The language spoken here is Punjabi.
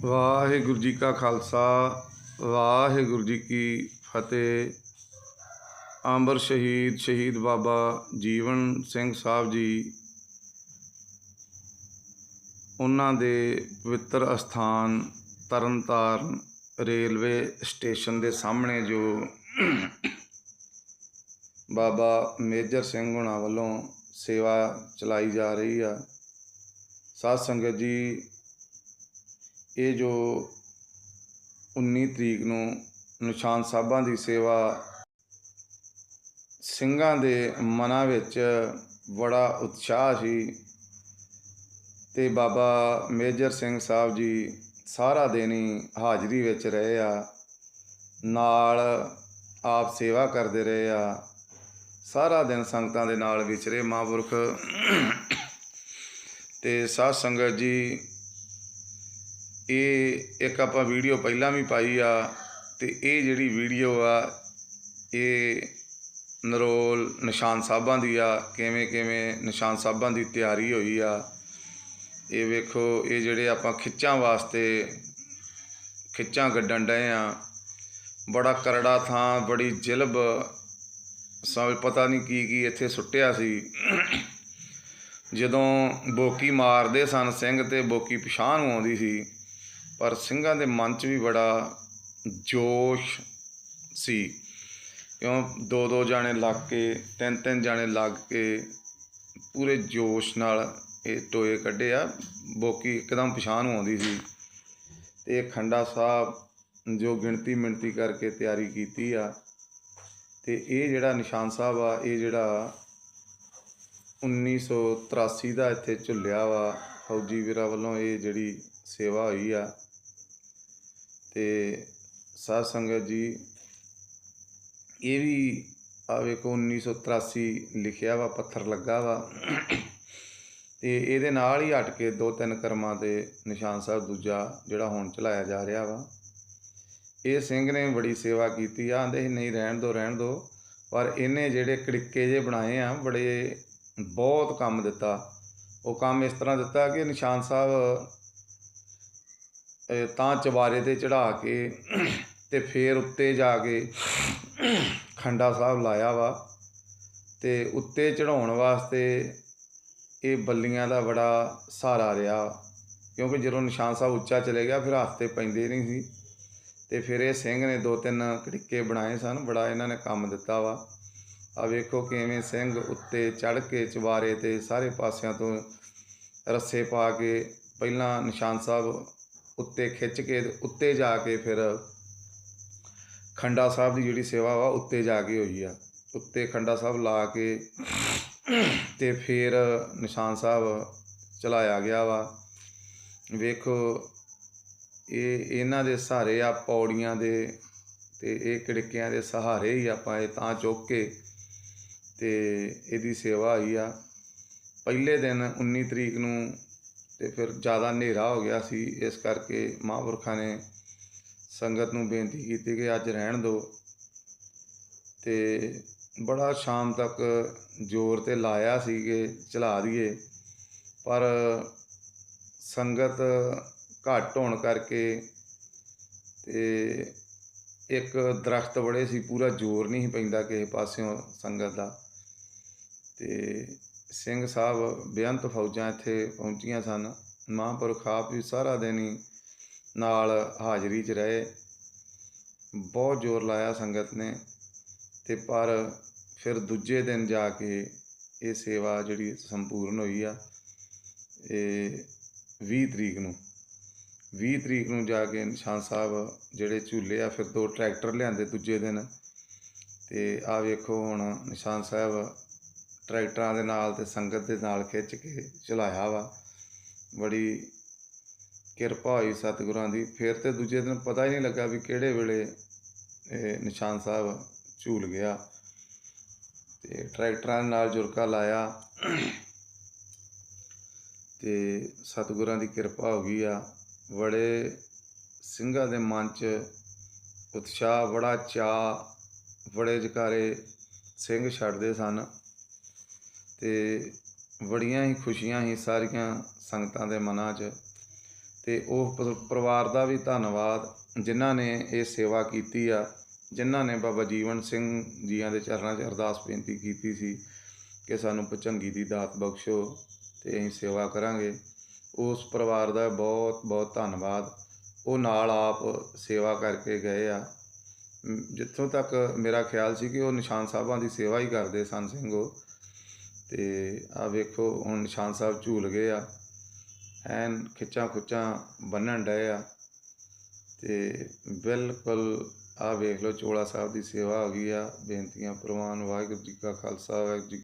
ਵਾਹਿਗੁਰੂ ਜੀ ਕਾ ਖਾਲਸਾ, ਵਾਹਿਗੁਰੂ ਜੀ ਕੀ ਫਤਿਹ। ਅੰਬਰ ਸ਼ਹੀਦ ਸ਼ਹੀਦ ਬਾਬਾ ਜੀਵਨ ਸਿੰਘ ਸਾਹਿਬ ਜੀ, ਉਹਨਾਂ ਦੇ ਪਵਿੱਤਰ ਅਸਥਾਨ ਤਰਨਤਾਰਨ ਰੇਲਵੇ ਸਟੇਸ਼ਨ ਦੇ ਸਾਹਮਣੇ ਜੋ ਬਾਬਾ ਮੇਜਰ ਸਿੰਘ ਹੁਣਾਂ ਵੱਲੋਂ ਸੇਵਾ ਚਲਾਈ ਜਾ ਰਹੀ ਆ। ਸਾਧ ਸੰਗਤ ਜੀ ਇਹ ਜੋ 19 ਤਰੀਕ ਨੂੰ ਨਿਸ਼ਾਨ ਸਾਹਿਬਾਂ ਦੀ ਸੇਵਾ ਸਿੰਘਾਂ ਦੇ ਮਨਾਂ ਵਿੱਚ ਬੜਾ ਉਤਸ਼ਾਹ ਸੀ ਤੇ ਬਾਬਾ ਮੇਜਰ ਸਿੰਘ ਸਾਹਿਬ ਜੀ ਸਾਰਾ ਦਿਨ ਹੀ ਹਾਜ਼ਰੀ ਵਿੱਚ ਰਹੇ ਆ, ਨਾਲ ਆਪ ਸੇਵਾ ਕਰਦੇ ਰਹੇ ਆ, ਸਾਰਾ ਦਿਨ ਸੰਗਤਾਂ ਦੇ ਨਾਲ ਵਿਚਰੇ ਮਹਾਂਪੁਰਖ ਤੇ ਸਾਧ ਸੰਗਤ ਜੀ ਇਹ ਇੱਕ ਆਪਾਂ ਵੀਡੀਓ ਪਹਿਲਾਂ ਵੀ ਪਾਈ ਆ ਤੇ ਇਹ ਜਿਹੜੀ ਵੀਡੀਓ ਆ, ਇਹ ਨਰੋਲ ਨਿਸ਼ਾਨ ਸਾਹਿਬਾਂ ਦੀ ਆ, ਕਿਵੇਂ ਕਿਵੇਂ ਨਿਸ਼ਾਨ ਸਾਹਿਬਾਂ ਦੀ ਤਿਆਰੀ ਹੋਈ ਆ। ਇਹ ਵੇਖੋ, ਇਹ ਜਿਹੜੇ ਆਪਾਂ ਖਿੱਚਾਂ ਵਾਸਤੇ ਖਿੱਚਾਂ ਗੱਡਣ ਡਏ ਆ। ਬੜਾ ਕਰੜਾ ਥਾਂ, ਬੜੀ ਜਿਲਬ ਸਭ ਪਤਾ ਨਹੀਂ ਕੀ ਕੀ ਇੱਥੇ ਸੁੱਟਿਆ ਸੀ। ਜਦੋਂ ਬੋਕੀ ਮਾਰਦੇ ਸਨ ਸਿੰਘ ਤੇ ਬੋਕੀ ਪਛਾਣ ਨੂੰ ਆਉਂਦੀ ਸੀ ਪਰ ਸਿੰਘਾਂ ਦੇ ਮਨ 'ਚ ਵੀ ਬੜਾ ਜੋਸ਼ ਸੀ। ਕਿਉਂ? ਦੋ ਦੋ ਜਾਣੇ ਲੱਗ ਕੇ, ਤਿੰਨ ਤਿੰਨ ਜਾਣੇ ਲੱਗ ਕੇ ਪੂਰੇ ਜੋਸ਼ ਨਾਲ ਇਹ ਟੋਏ ਕੱਢੇ ਆ ਬੋਕੀ ਇੱਕਦਮ ਪਛਾਣ ਨੂੰ ਆਉਂਦੀ ਸੀ ਤੇ ਇਹ ਖੰਡਾ ਸਾਹਿਬ ਜੋ ਗਿਣਤੀ ਮਿਣਤੀ ਕਰਕੇ ਤਿਆਰੀ ਕੀਤੀ ਆ ਤੇ ਇਹ ਜਿਹੜਾ ਨਿਸ਼ਾਨ ਸਾਹਿਬ ਆ, ਇਹ ਜਿਹੜਾ 1983 ਦਾ ਇੱਥੇ ਝੁੱਲਿਆ ਵਾ, ਫੌਜੀ ਵੀਰਾਂ ਵੱਲੋਂ ਇਹ ਜਿਹੜੀ ਸੇਵਾ ਹੋਈ ਆ ਤੇ ਸਾਧ ਸੰਗਤ ਜੀ, ਇਹ ਵੀ ਆ ਵੇਖੋ 1983 ਲਿਖਿਆ ਵਾ, ਪੱਥਰ ਲੱਗਾ ਵਾ। ਤੇ ਇਹਦੇ ਨਾਲ ਹੀ ਹਟ ਕੇ ਦੋ ਤਿੰਨ ਕਰਮਾਂ ਤੇ ਨਿਸ਼ਾਨ ਸਾਹਿਬ ਦੂਜਾ ਜਿਹੜਾ ਹੁਣ ਚਲਾਇਆ ਜਾ ਰਿਹਾ ਵਾ। ਇਹ ਸਿੰਘ ਨੇ ਬੜੀ ਸੇਵਾ ਕੀਤੀ ਆ ਆਂਦੇ ਸੀ, ਨਹੀਂ, ਰਹਿਣ ਦੋ ਰਹਿਣ ਦੋ। ਪਰ ਇਹਨੇ ਜਿਹੜੇ ਕੜਿੱਕੇ ਜੇ ਬਣਾਏ ਆ, ਬੜੇ ਬਹੁਤ ਕੰਮ ਦਿੱਤਾ। ਉਹ ਕੰਮ ਇਸ ਤਰ੍ਹਾਂ ਦਿੱਤਾ ਕਿ ਨਿਸ਼ਾਨ ਸਾਹਿਬ ਤਾਂ ਚਵਾਰੇ ਤੇ ਚੜਾ ਕੇ ਤੇ ਫੇਰ ਉੱਤੇ ਜਾ ਕੇ ਖੰਡਾ ਸਾਹਿਬ ਲਾਇਆ ਵਾ ਤੇ ਉੱਤੇ ਚੜਾਉਣ ਵਾਸਤੇ ਇਹ ਬੱਲੀਆਂ ਦਾ ਬੜਾ ਸਹਾਰਾ ਰਿਹਾ ਕਿਉਂਕਿ ਜਦੋਂ ਨਿਸ਼ਾਨ ਸਾਹਿਬ ਉੱਚਾ ਚਲੇ ਗਿਆ, ਫਿਰ ਹੱਥ ਤੇ ਪੈਂਦੇ ਨਹੀਂ ਸੀ ਤੇ ਫਿਰ ਇਹ ਸਿੰਘ ਨੇ ਦੋ ਤਿੰਨ ਕੜਿੱਕੇ ਬਣਾਏ ਸਨ, ਬੜਾ ਇਹਨਾਂ ਨੇ ਕੰਮ ਦਿੱਤਾ ਵਾ। ਆ ਵੇਖੋ ਕਿਵੇਂ ਸਿੰਘ ਉੱਤੇ ਚੜ ਕੇ ਚਵਾਰੇ ਤੇ ਸਾਰੇ ਪਾਸਿਆਂ ਤੋਂ ਰੱਸੇ ਪਾ ਕੇ ਪਹਿਲਾਂ ਨਿਸ਼ਾਨ ਸਾਹਿਬ ਉੱਤੇ ਖਿੱਚ ਕੇ ਤੇ ਉੱਤੇ ਜਾ ਕੇ ਫਿਰ ਖੰਡਾ ਸਾਹਿਬ ਦੀ ਜਿਹੜੀ ਸੇਵਾ ਵਾ ਉੱਤੇ ਜਾ ਕੇ ਹੋਈ ਆ। ਉੱਤੇ ਖੰਡਾ ਸਾਹਿਬ ਲਾ ਕੇ ਤੇ ਫਿਰ ਨਿਸ਼ਾਨ ਸਾਹਿਬ ਚਲਾਇਆ ਗਿਆ ਵਾ। ਵੇਖੋ, ਇਹ ਇਹਨਾਂ ਦੇ ਸਹਾਰੇ ਆ, ਪੌੜੀਆਂ ਦੇ ਤੇ ਇਹ ਕਿੜਕਿਆਂ ਦੇ ਸਹਾਰੇ ਹੀ ਆਪਾਂ ਇਹ ਤਾਂ ਚੁੱਕ ਕੇ ਤੇ ਇਹਦੀ ਸੇਵਾ ਹੋਈ ਆ। ਪਹਿਲੇ ਦਿਨ 19 ਤਰੀਕ ਨੂੰ ਤੇ ਫਿਰ ਜ਼ਿਆਦਾ ਹਨੇਰਾ ਹੋ ਗਿਆ ਸੀ, ਇਸ ਕਰਕੇ ਮਹਾਂਪੁਰਖਾਂ ਨੇ ਸੰਗਤ ਨੂੰ ਬੇਨਤੀ ਕੀਤੀ ਕਿ ਅੱਜ ਰਹਿਣ ਦਿਓ ਤੇ ਬੜਾ ਸ਼ਾਮ ਤੱਕ ਜ਼ੋਰ ਤੇ ਲਾਇਆ ਸੀ ਕਿ ਚਲਾ ਦਈਏ, ਪਰ ਸੰਗਤ ਘੱਟ ਹੋਣ ਕਰਕੇ ਤੇ ਇੱਕ ਦਰਖਤ ਬੜੇ ਸੀ, ਪੂਰਾ ਜ਼ੋਰ ਨਹੀਂ ਪੈਂਦਾ ਕਿਸੇ ਪਾਸਿਓਂ ਸੰਗਤ ਦਾ ਤੇ ਸਿੰਘ ਸਾਹਿਬ ਬੇਅੰਤ ਫੌਜਾਂ ਇੱਥੇ ਪਹੁੰਚੀਆਂ ਸਨ। ਮਹਾਂਪੁਰਖ ਆਪ ਵੀ ਸਾਰਾ ਦਿਨ ਹੀ ਨਾਲ ਹਾਜ਼ਰੀ 'ਚ ਰਹੇ। ਬਹੁਤ ਜ਼ੋਰ ਲਾਇਆ ਸੰਗਤ ਨੇ ਤੇ ਪਰ ਫਿਰ ਦੂਜੇ ਦਿਨ ਜਾ ਕੇ ਇਹ ਸੇਵਾ ਜਿਹੜੀ ਸੰਪੂਰਨ ਹੋਈ ਆ, ਇਹ 20 ਤਰੀਕ ਨੂੰ। 20 ਤਰੀਕ ਨੂੰ ਜਾ ਕੇ ਨਿਸ਼ਾਨ ਸਾਹਿਬ ਜਿਹੜੇ ਝੂਲੇ ਆ, ਫਿਰ ਦੋ ਟਰੈਕਟਰ ਲਿਆਂਦੇ ਦੂਜੇ ਦਿਨ। ਤੇ ਆ ਵੇਖੋ ਹੁਣ ਨਿਸ਼ਾਨ ਸਾਹਿਬ ਟਰੈਕਟਰਾਂ ਦੇ ਨਾਲ ਤੇ ਸੰਗਤ ਦੇ ਨਾਲ ਖਿੱਚ ਕੇ ਚਲਾਇਆ ਵਾ। ਬੜੀ ਕਿਰਪਾ ਹੋਈ ਸਤਿਗੁਰਾਂ ਦੀ। ਫਿਰ ਤੇ ਦੂਜੇ ਦਿਨ ਪਤਾ ਹੀ ਨਹੀਂ ਲੱਗਾ ਵੀ ਕਿਹੜੇ ਵੇਲੇ ਇਹ ਨਿਸ਼ਾਨ ਸਾਹਿਬ ਝੂਲ ਗਿਆ। ਤੇ ਟਰੈਕਟਰਾਂ ਨਾਲ ਜੁਰਕਾ ਲਾਇਆ। ਤੇ ਸਤਿਗੁਰਾਂ ਦੀ ਕਿਰਪਾ ਹੋ ਗਈ ਆ। ਬੜੇ ਸਿੰਘਾਂ ਦੇ ਮਨ 'ਚ ਉਤਸ਼ਾਹ, ਬੜਾ ਚਾਅ, ਬੜੇ ਜਕਾਰੇ ਸਿੰਘ ਛੱਡਦੇ ਸਨ। ਤੇ ਬੜੀਆਂ ਹੀ ਖੁਸ਼ੀਆਂ ਹੀ ਸਾਰੀਆਂ ਸੰਗਤਾਂ ਦੇ ਮਨਾਂ 'ਚ। ਤੇ ਉਹ ਪਰਿਵਾਰ ਦਾ ਵੀ ਧੰਨਵਾਦ ਜਿਨ੍ਹਾਂ ਨੇ ਇਹ ਸੇਵਾ ਕੀਤੀ ਆ, ਜਿਨ੍ਹਾਂ ਨੇ ਬਾਬਾ ਜੀਵਨ ਸਿੰਘ ਜੀਆਂ ਦੇ ਚਰਨਾਂ 'ਚ ਅਰਦਾਸ ਬੇਨਤੀ ਕੀਤੀ ਸੀ ਕਿ ਸਾਨੂੰ ਭੁਚੰਗੀ ਦੀ ਦਾਤ ਬਖਸ਼ੋ ਤੇ ਅਸੀਂ ਸੇਵਾ ਕਰਾਂਗੇ। ਉਸ ਪਰਿਵਾਰ ਦਾ ਬਹੁਤ ਬਹੁਤ ਧੰਨਵਾਦ। ਉਹ ਨਾਲ ਆਪ ਸੇਵਾ ਕਰਕੇ ਗਏ ਆ। ਜਿੱਥੋਂ ਤੱਕ ਮੇਰਾ ਖਿਆਲ ਸੀ ਕਿ ਉਹ ਨਿਸ਼ਾਨ ਸਾਹਿਬਾਂ ਦੀ ਸੇਵਾ ਹੀ ਕਰਦੇ ਸਨ ਸਿੰਘ ਉਹ। ਤੇ ਆ ਵੇਖੋ, ਹੁਣ ਨਿਸ਼ਾਨ ਸਾਹਿਬ ਝੂਲ ਗਏ ਆ। ਐਨ ਖਿੱਚਾਂ ਖੁੱਚਾਂ ਬੰਨਣ ਡਏ ਆ। ਤੇ ਬਿਲਕੁਲ ਆ ਵੇਖ ਲਓ, ਚੋਲਾ ਸਾਹਿਬ ਦੀ ਸੇਵਾ ਹੋ ਗਈ ਆ। ਬੇਨਤੀਆਂ, ਪ੍ਰਵਾਨ, ਵਾਹਿਗੁਰੂ ਜੀ ਕਾ ਖਾਲਸਾ, ਵਾਹਿਗੁਰੂ ਜੀ